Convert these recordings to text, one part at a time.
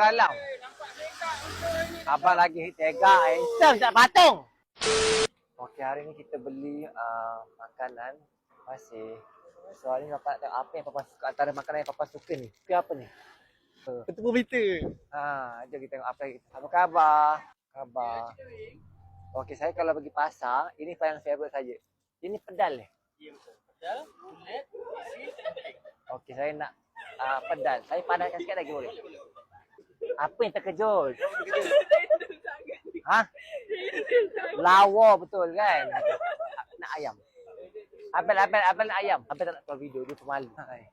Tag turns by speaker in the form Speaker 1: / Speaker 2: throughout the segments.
Speaker 1: Salam. Abang lagi tega eh. Sem tak patung. Okey, hari ni kita beli uh, makanan masih. So hari ni Papa nak tengok apa yang Papa suka antara makanan yang Papa suka ni. Suka apa ni? Uh,
Speaker 2: Ketemu berita.
Speaker 1: ha, jom kita tengok apa lagi. Apa khabar? Khabar. Okey, saya kalau pergi pasar, ini paling favourite saja. Ini pedal ni.
Speaker 2: Ya betul. Pedal.
Speaker 1: Okey, saya nak uh, pedal. Saya padankan sikit lagi boleh? Apa yang terkejut? Ha? Lawa betul kan? Nak ayam. Abel, Abel, Abel nak ayam. Abel tak nak keluar video, dia pemalu. Hai.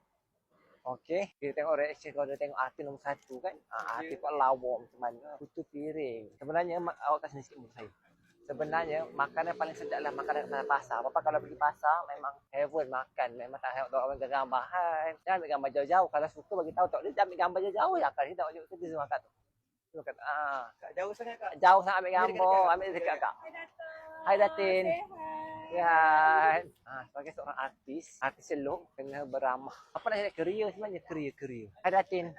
Speaker 1: Okey, kita tengok reaction kalau dia tengok artis nombor satu kan. Ah, artis kok lawa macam mana. Putu piring. Sebenarnya ma- awak kasih sikit muka saya. Sebenarnya makanan paling sedap lah makanan kat pasar. Bapak kalau pergi pasar memang heaven makan. Memang tak tengok orang gambar. Hai. Jangan ambil gambar jauh-jauh. Kalau suka bagi tahu tak. Dia ambil gambar jauh-jauh ya. Kalau dia tak tunjuk dia semua kat tu. Dia kata, ah,
Speaker 2: jauh sangat kak.
Speaker 1: jauh sangat ambil gambar. Ambil dekat kak.
Speaker 3: Hai
Speaker 1: Datin. Ya. Ha, sebagai seorang artis, artis selok kena beramah. Apa nak cakap career sebenarnya? Career. Hai Datin.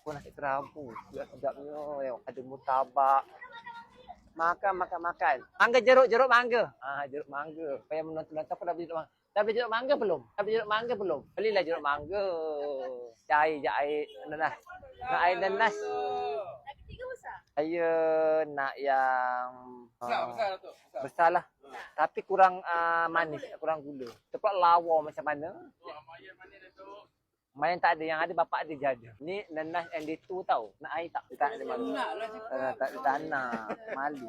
Speaker 1: Aku nasi kerabu. Sedap-sedapnya. Tengok ada mutabak. Makan, makan, makan. Mangga jeruk, jeruk mangga. Ah, jeruk mangga. Supaya menonton-nonton aku dah beli jeruk mangga. Dah beli jeruk mangga belum? Dah beli jeruk mangga belum? Belilah jeruk mangga. Jahit, jahit, nanas. Nak air nanas.
Speaker 3: Lagi tiga besar.
Speaker 1: Saya nak yang...
Speaker 2: Besar,
Speaker 1: ah,
Speaker 2: besar tu. Besar.
Speaker 1: Besar lah. Tapi kurang uh, manis, kurang gula. Tempat lawa macam mana?
Speaker 2: Wah, Maya mana dah tu?
Speaker 1: Main tak ada, yang ada bapak ada jaja. Ni dia tu tau. Nak air tak? Dia tak ada malu.
Speaker 2: Lah
Speaker 1: Tak,
Speaker 2: cakap.
Speaker 1: tak, tak, tak nak. Malu.